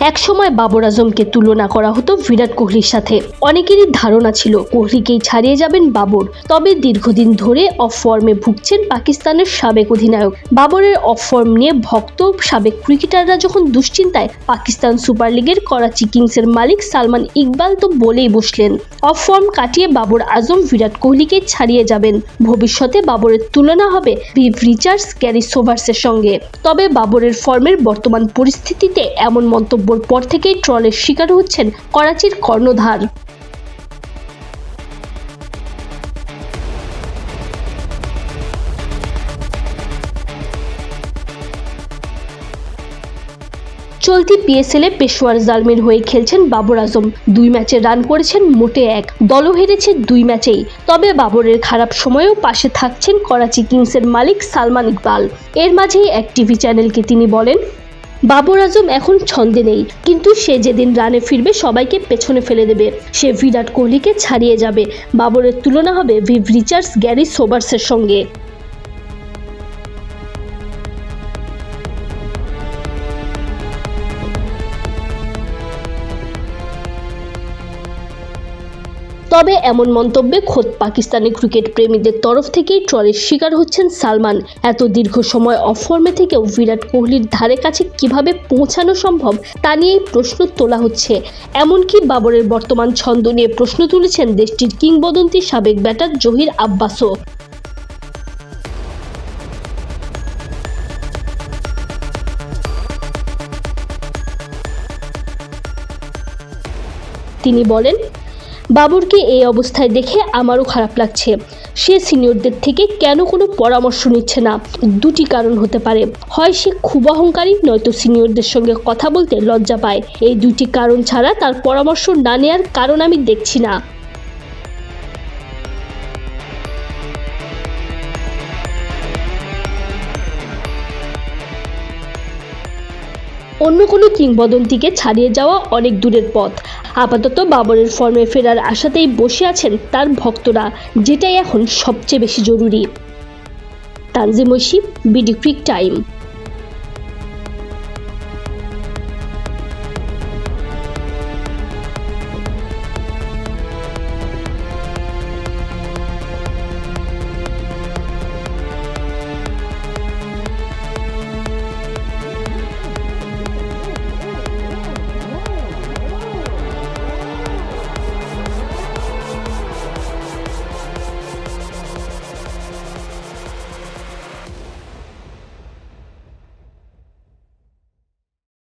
একসময় বাবর আজমকে তুলনা করা হতো বিরাট কোহলির সাথে। অনেকেরই ধারণা ছিল কোহলিকেই ছাড়িয়ে যাবেন বাবর। তবে দীর্ঘদিন ধরে অফ ফর্মে ভুগছেন পাকিস্তানের সাবেক অধিনায়ক। বাবরের অফ ফর্ম নিয়ে ভক্ত সাবেক ক্রিকেটাররা যখন দুশ্চিন্তায়, পাকিস্তান সুপার লিগের করাচি কিংসের মালিক সালমান ইকবাল তো বলেই বসলেন অফ ফর্ম কাটিয়ে বাবর আজম বিরাট কোহলিকে ছাড়িয়ে যাবেন। ভবিষ্যতে বাবরের তুলনা হবে ভিভ রিচার্ডস ক্যারি সোভার্সের সঙ্গে। তবে বাবরের ফর্মের বর্তমান পরিস্থিতিতে এমন মন্তব্যর পর থেকেই ট্রলের শিকার হচ্ছেন করাচির কর্ণধার। চলতি পিএসএলে পেশোয়ার জালমির হয়ে খেলছেন বাবর আজম। দুই ম্যাচে রান করেছেন মোটে এক। দলও হেরেছে দুই ম্যাচেই। তবে বাবরের খারাপ সময়েও পাশে থাকছেন করাচি কিংসের মালিক সালমান ইকবাল। এর মাঝেই এক টিভি চ্যানেলকে তিনি বলেন বাবর আজম এখন ছন্দে নেই, কিন্তু সে যেদিন রানে ফিরবে সবাইকে পেছনে ফেলে দেবে। সে বিরাট কোহলিকে ছাড়িয়ে যাবে। বাবরের তুলনা হবে ভিভ রিচার্ডস, গ্যারি সোবার্সের সঙ্গে। তবে এমন মন্তব্যে খোদ পাকিস্তানি ক্রিকেট প্রেমীদের তরফ থেকেই ট্রলের শিকার হচ্ছেন সালমান। এত দীর্ঘ সময় অফর্মে ফর্মে থেকেও বিরাট কোহলির ধারে কাছে কীভাবে পৌঁছানো সম্ভব, তা নিয়েই প্রশ্ন তোলা হচ্ছে। এমনকি বাবরের বর্তমান ছন্দ নিয়ে প্রশ্ন তুলেছেন দেশটির কিংবদন্তি সাবেক ব্যাটার জহির আব্বাসও। তিনি বলেন বাবরকে এই অবস্থায় দেখে আমারও খারাপ লাগছে। সে সিনিয়রদের থেকে কেন কোনো পরামর্শ নিচ্ছে না? দুটি কারণ হতে পারে। হয় সে খুব অহংকারী, নয়তো সিনিয়রদের সঙ্গে কথা বলতে লজ্জা পায়। এই দুটি কারণ ছাড়া তার পরামর্শ না নেওয়ার কারণ আমি দেখছি না। অন্য কোনো কিংবদন্তিকে ছাড়িয়ে যাওয়া অনেক দূরের পথ। আপাতত বাবরের ফর্মে ফেরার আশাতেই বসে আছেন তার ভক্তরা, যেটাই এখন সবচেয়ে বেশি জরুরি। তানজিমসি বিডি ক্রিক টাইম।